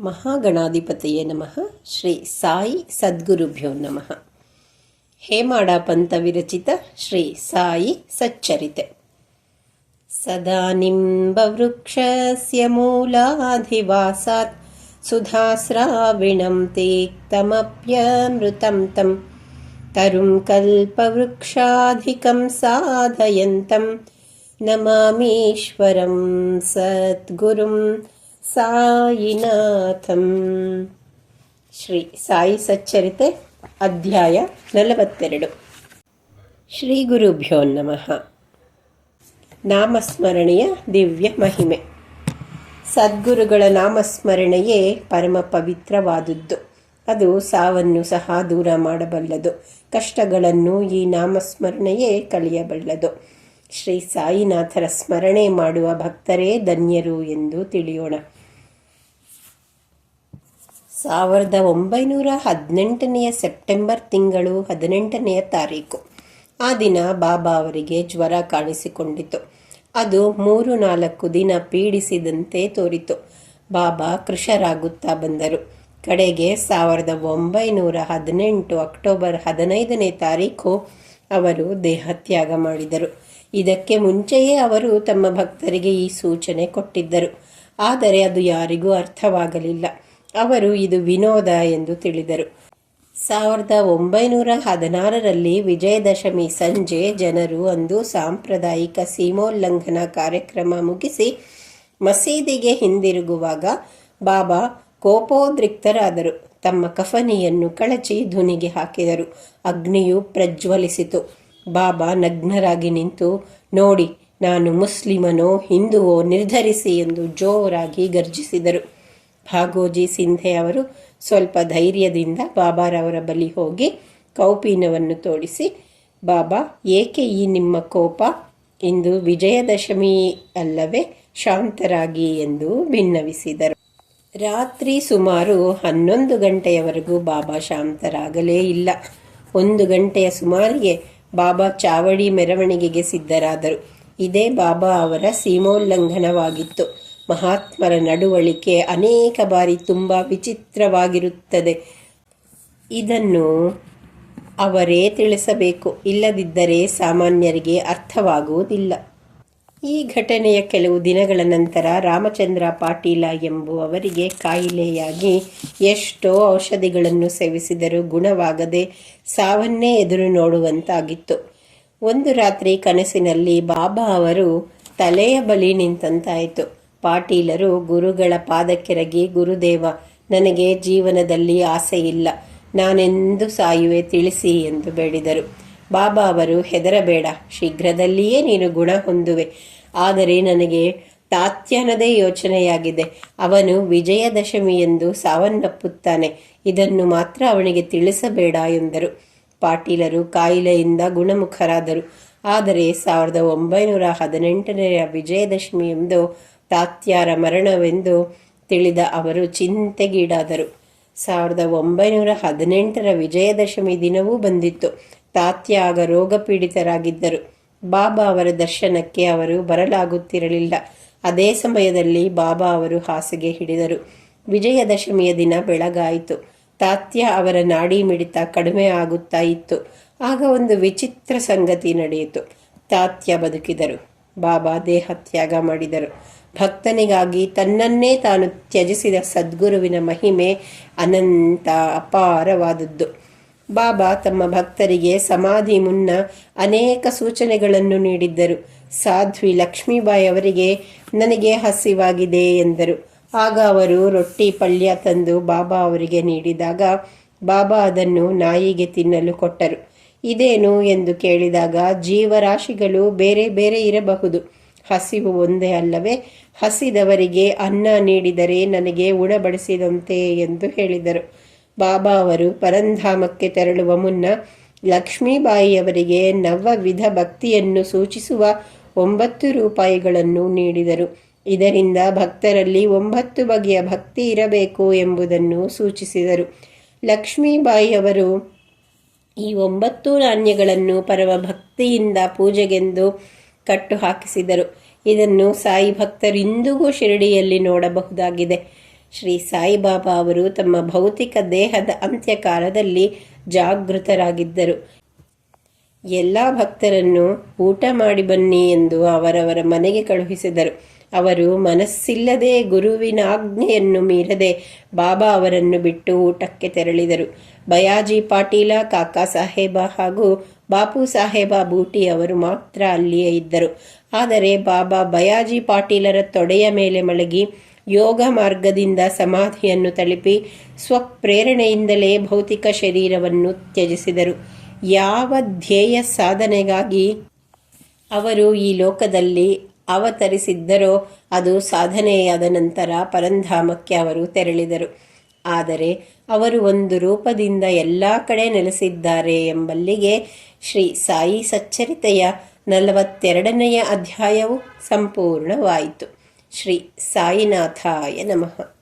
महागणाधिपतये नमः. श्री साई सद्गुरुभ्यो नमः. हेमाडापन्तविरचित श्री साई सच्चरिते. सदा निलाधिवासात् सुधास्राविणम् ते तमप्यमृतम् तम् तरुम् कल्पवृक्षाधिकम् साधयन्तं नमामेश्वरम् सद्गुरुम् ಸಾಯಿನಾಥಂ. ಶ್ರೀ ಸಾಯಿ ಸಚ್ಚರಿತೆ, ಅಧ್ಯಾಯ ನಲವತ್ತೆರಡು. ಶ್ರೀ ಗುರುಭ್ಯೋ ನಮಃ. ನಾಮಸ್ಮರಣೆಯ ದಿವ್ಯ ಮಹಿಮೆ. ಸದ್ಗುರುಗಳ ನಾಮಸ್ಮರಣೆಯೇ ಪರಮ ಪವಿತ್ರವಾದುದ್ದು. ಅದು ಸಾವನ್ನು ಸಹ ದೂರ ಮಾಡಬಲ್ಲದು. ಕಷ್ಟಗಳನ್ನು ಈ ನಾಮಸ್ಮರಣೆಯೇ ಕಳೆಯಬಲ್ಲದು. ಶ್ರೀ ಸಾಯಿನಾಥರ ಸ್ಮರಣೆ ಮಾಡುವ ಭಕ್ತರೇ ಧನ್ಯರು ಎಂದು ತಿಳಿಯೋಣ. ಸಾವಿರದ ಒಂಬೈನೂರ ಹದಿನೆಂಟನೆಯ ಸೆಪ್ಟೆಂಬರ್ ತಿಂಗಳು ಹದಿನೆಂಟನೆಯ ತಾರೀಕು. ಆ ದಿನ ಬಾಬಾ ಅವರಿಗೆ ಜ್ವರ ಕಾಣಿಸಿಕೊಂಡಿತು. ಅದು ಮೂರು ನಾಲ್ಕು ದಿನ ಪೀಡಿಸಿದಂತೆ ತೋರಿತು. ಬಾಬಾ ಕೃಷರಾಗುತ್ತಾ ಬಂದರು. ಕಡೆಗೆ ಸಾವಿರದ ಒಂಬೈನೂರ ಹದಿನೆಂಟು ಅಕ್ಟೋಬರ್ ಹದಿನೈದನೇ ತಾರೀಕು ಅವರು ದೇಹತ್ಯಾಗ ಮಾಡಿದರು. ಇದಕ್ಕೆ ಮುಂಚೆಯೇ ಅವರು ತಮ್ಮ ಭಕ್ತರಿಗೆ ಈ ಸೂಚನೆ ಕೊಟ್ಟಿದ್ದರು. ಆದರೆ ಅದು ಯಾರಿಗೂ ಅರ್ಥವಾಗಲಿಲ್ಲ. ಅವರು ಇದು ವಿನೋದ ಎಂದು ತಿಳಿದರು. ಸಾವಿರದ ಒಂಬೈನೂರ ಹದಿನಾರರಲ್ಲಿ ವಿಜಯದಶಮಿ ಸಂಜೆ ಜನರು ಅಂದು ಸಾಂಪ್ರದಾಯಿಕ ಸೀಮೋಲ್ಲಂಘನ ಕಾರ್ಯಕ್ರಮ ಮುಗಿಸಿ ಮಸೀದಿಗೆ ಹಿಂದಿರುಗುವಾಗ ಬಾಬಾ ಕೋಪೋದ್ರಿಕ್ತರಾದರು. ತಮ್ಮ ಕಫನಿಯನ್ನು ಕಳಚಿ ಧುನಿಗೆ ಹಾಕಿದರು. ಅಗ್ನಿಯು ಪ್ರಜ್ವಲಿಸಿತು. ಬಾಬಾ ನಗ್ನರಾಗಿ ನಿಂತು, ನೋಡಿ, ನಾನು ಮುಸ್ಲಿಮನೋ, ಹಿಂದುವೋ, ನಿರ್ಧರಿಸಿ ಎಂದು ಜೋರಾಗಿ ಗರ್ಜಿಸಿದರು. ಭಾಗೋಜಿ ಸಿಂಧೆ ಅವರು ಸ್ವಲ್ಪ ಧೈರ್ಯದಿಂದ ಬಾಬಾರವರ ಬಳಿ ಹೋಗಿ ಕೌಪೀನವನ್ನು ತೋಡಿಸಿ, ಬಾಬಾ, ಏಕೆ ಈ ನಿಮ್ಮ ಕೋಪ? ಇಂದು ವಿಜಯದಶಮಿ ಅಲ್ಲವೇ, ಶಾಂತರಾಗಿ ಎಂದು ಭಿನ್ನವಿಸಿದರು ರಾತ್ರಿ ಸುಮಾರು ಹನ್ನೊಂದು ಗಂಟೆಯವರೆಗೂ ಬಾಬಾ ಶಾಂತರಾಗಲೇ ಇಲ್ಲ. ಒಂದು ಗಂಟೆಯ ಸುಮಾರಿಗೆ ಬಾಬಾ ಚಾವಡಿ ಮೆರವಣಿಗೆಗೆ ಸಿದ್ಧರಾದರು. ಇದೇ ಬಾಬಾ ಅವರ ಸೀಮೋಲ್ಲಂಘನವಾಗಿತ್ತು. ಮಹಾತ್ಮರ ನಡುವಳಿಕೆ ಅನೇಕ ಬಾರಿ ತುಂಬ ವಿಚಿತ್ರವಾಗಿರುತ್ತದೆ. ಇದನ್ನು ಅವರೇ ತಿಳಿಸಬೇಕು. ಇಲ್ಲದಿದ್ದರೆ ಸಾಮಾನ್ಯರಿಗೆ ಅರ್ಥವಾಗುವುದಿಲ್ಲ. ಈ ಘಟನೆಯ ಕೆಲವು ದಿನಗಳ ನಂತರ ರಾಮಚಂದ್ರ ಪಾಟೀಲ ಎಂಬುವವರಿಗೆ ಕಾಯಿಲೆಯಾಗಿ ಎಷ್ಟೋ ಔಷಧಿಗಳನ್ನು ಸೇವಿಸಿದರೂ ಗುಣವಾಗದೆ ಸಾವನ್ನೇ ಎದುರು ನೋಡುವಂತಾಗಿತ್ತು. ಒಂದು ರಾತ್ರಿ ಕನಸಿನಲ್ಲಿ ಬಾಬಾ ಅವರು ತಲೆಯ ಬಳಿ ನಿಂತಂತಾಯಿತು. ಪಾಟೀಲರು ಗುರುಗಳ ಪಾದಕ್ಕೆರಗಿ, ಗುರುದೇವ, ನನಗೆ ಜೀವನದಲ್ಲಿ ಆಸೆ ಇಲ್ಲ ನಾನೆಂದು ಸಾಯುವೆ ತಿಳಿಸಿ ಎಂದು ಬೇಡಿದರು. ಬಾಬಾ ಅವರು, ಹೆದರಬೇಡ, ಶೀಘ್ರದಲ್ಲಿಯೇ ನೀನು ಗುಣ ಹೊಂದುವೆ. ಆದರೆ ನನಗೆ ತಾತ್ಯನದೇ ಯೋಚನೆಯಾಗಿದೆ. ಅವನು ವಿಜಯದಶಮಿ ಎಂದು ಸಾವನ್ನಪ್ಪುತ್ತಾನೆ. ಇದನ್ನು ಮಾತ್ರ ಅವನಿಗೆ ತಿಳಿಸಬೇಡ ಎಂದರು. ಪಾಟೀಲರು ಕಾಯಿಲೆಯಿಂದ ಗುಣಮುಖರಾದರು. ಆದರೆ ಸಾವಿರದ ಒಂಬೈನೂರ ಹದಿನೆಂಟನೆಯ ವಿಜಯದಶಮಿ ಎಂದು ತಾತ್ಯಾರ ಮರಣವೆಂದು ತಿಳಿದ ಅವರು ಚಿಂತೆಗೀಡಾದರು. ಸಾವಿರದ ಒಂಬೈನೂರ ಹದಿನೆಂಟರ ವಿಜಯದಶಮಿ ದಿನವೂ ಬಂದಿತ್ತು. ತಾತ್ಯ ಆಗ ರೋಗ ಪೀಡಿತರಾಗಿದ್ದರು ಬಾಬಾ ಅವರ ದರ್ಶನಕ್ಕೆ ಅವರು ಬರಲಾಗುತ್ತಿರಲಿಲ್ಲ. ಅದೇ ಸಮಯದಲ್ಲಿ ಬಾಬಾ ಅವರು ಹಾಸಿಗೆ ಹಿಡಿದರು. ವಿಜಯದಶಮಿಯ ದಿನ ಬೆಳಗಾಯಿತು. ತಾತ್ಯ ಅವರ ನಾಡಿ ಮಿಡಿತ ಕಡಿಮೆ ಆಗುತ್ತಾ ಇತ್ತು. ಆಗ ಒಂದು ವಿಚಿತ್ರ ಸಂಗತಿ ನಡೆಯಿತು. ತಾತ್ಯ ಬದುಕಿದರು. ಬಾಬಾ ದೇಹ ತ್ಯಾಗ ಮಾಡಿದರು. ಭಕ್ತನಿಗಾಗಿ ತನ್ನನ್ನೇ ತಾನು ತ್ಯಜಿಸಿದ ಸದ್ಗುರುವಿನ ಮಹಿಮೆ ಅನಂತ ಅಪಾರವಾದದ್ದು. ಬಾಬಾ ತಮ್ಮ ಭಕ್ತರಿಗೆ ಸಮಾಧಿ ಮುನ್ನ ಅನೇಕ ಸೂಚನೆಗಳನ್ನು ನೀಡಿದ್ದರು. ಸಾಧ್ವಿ ಲಕ್ಷ್ಮೀಬಾಯಿ ಅವರಿಗೆ, ನನಗೆ ಹಸಿವಾಗಿದೆ ಎಂದರು. ಆಗ ಅವರು ರೊಟ್ಟಿ ಪಲ್ಯ ತಂದು ಬಾಬಾ ಅವರಿಗೆ ನೀಡಿದಾಗ ಬಾಬಾ ಅದನ್ನು ನಾಯಿಗೆ ತಿನ್ನಲು ಕೊಟ್ಟರು. ಇದೇನು? ಎಂದು ಕೇಳಿದಾಗ ಜೀವರಾಶಿಗಳು ಬೇರೆ ಬೇರೆ ಇರಬಹುದು. ಹಸಿವು ಒಂದೇ ಅಲ್ಲವೇ? ಹಸಿದವರಿಗೆ ಅನ್ನ ನೀಡಿದರೆ ನನಗೆ ಉಣಬಡಿಸಿದಂತೆ ಎಂದು ಹೇಳಿದರು. ಬಾಬಾ ಅವರು ಪರಂಧಾಮಕ್ಕೆ ತೆರಳುವ ಮುನ್ನ ಲಕ್ಷ್ಮೀಬಾಯಿಯವರಿಗೆ ನವವಿಧ ಭಕ್ತಿಯನ್ನು ಸೂಚಿಸುವ ಒಂಬತ್ತು ರೂಪಾಯಿಗಳನ್ನು ನೀಡಿದರು. ಇದರಿಂದ ಭಕ್ತರಲ್ಲಿ ಒಂಬತ್ತು ಬಗೆಯ ಭಕ್ತಿ ಇರಬೇಕು ಎಂಬುದನ್ನು ಸೂಚಿಸಿದರು. ಲಕ್ಷ್ಮೀಬಾಯಿಯವರು ಈ ಒಂಬತ್ತು ನಾಣ್ಯಗಳನ್ನು ಪರಮ ಭಕ್ತಿಯಿಂದ ಪೂಜೆಗೆಂದು ಕಟ್ಟು ಹಾಕಿಸಿದರು. ಇದನ್ನು ಸಾಯಿ ಭಕ್ತರಿಂದಿಗೂ ಶಿರಡಿಯಲ್ಲಿ ನೋಡಬಹುದಾಗಿದೆ. ಶ್ರೀ ಸಾಯಿಬಾಬಾ ಅವರು ತಮ್ಮ ಭೌತಿಕ ದೇಹದ ಅಂತ್ಯಕಾಲದಲ್ಲಿ ಜಾಗೃತರಾಗಿದ್ದರು. ಎಲ್ಲ ಭಕ್ತರನ್ನು ಊಟ ಮಾಡಿ ಬನ್ನಿ ಎಂದು ಅವರವರ ಮನೆಗೆ ಕಳುಹಿಸಿದರು. ಅವರು ಮನಸ್ಸಿಲ್ಲದೆ ಗುರುವಿನ ಆಜ್ಞೆಯನ್ನು ಮೀರದೆ ಬಾಬಾ ಅವರನ್ನು ಬಿಟ್ಟು ಊಟಕ್ಕೆ ತೆರಳಿದರು. ಬಯಾಜಿ ಪಾಟೀಲ, ಕಾಕಾ ಸಾಹೇಬ ಹಾಗೂ ಬಾಪು ಸಾಹೇಬ ಬೂಟಿ ಅವರು ಮಾತ್ರ ಅಲ್ಲಿಯೇ ಇದ್ದರು. ಆದರೆ ಬಾಬಾ ಬಯಾಜಿ ಪಾಟೀಲರ ತೊಡೆಯ ಮೇಲೆ ಮಲಗಿ ಯೋಗ ಮಾರ್ಗದಿಂದ ಸಮಾಧಿಯನ್ನು ತಲುಪಿ ಸ್ವಪ್ರೇರಣೆಯಿಂದಲೇ ಭೌತಿಕ ಶರೀರವನ್ನು ತ್ಯಜಿಸಿದರು. ಯಾವ ಧ್ಯೇಯ ಸಾಧನೆಗಾಗಿ ಅವರು ಈ ಲೋಕದಲ್ಲಿ ಅವತರಿಸಿದ್ದರೋ. ಅದು ಸಾಧನೆಯಾದ ನಂತರ ಪರಂಧಾಮಕ್ಕೆ ಅವರು ತೆರಳಿದರು. ಆದರೆ ಅವರು ಒಂದು ರೂಪದಿಂದ ಎಲ್ಲ ಕಡೆ ನೆಲೆಸಿದ್ದಾರೆ ಎಂಬಲ್ಲಿಗೆ ಶ್ರೀ ಸಾಯಿ ಸಚ್ಚರಿತೆಯ ನಲವತ್ತೆರಡನೆಯ ಅಧ್ಯಾಯವು ಸಂಪೂರ್ಣವಾಯಿತು. ಶ್ರೀ ಸಾಯಿನಾಥಾಯ ನಮಃ.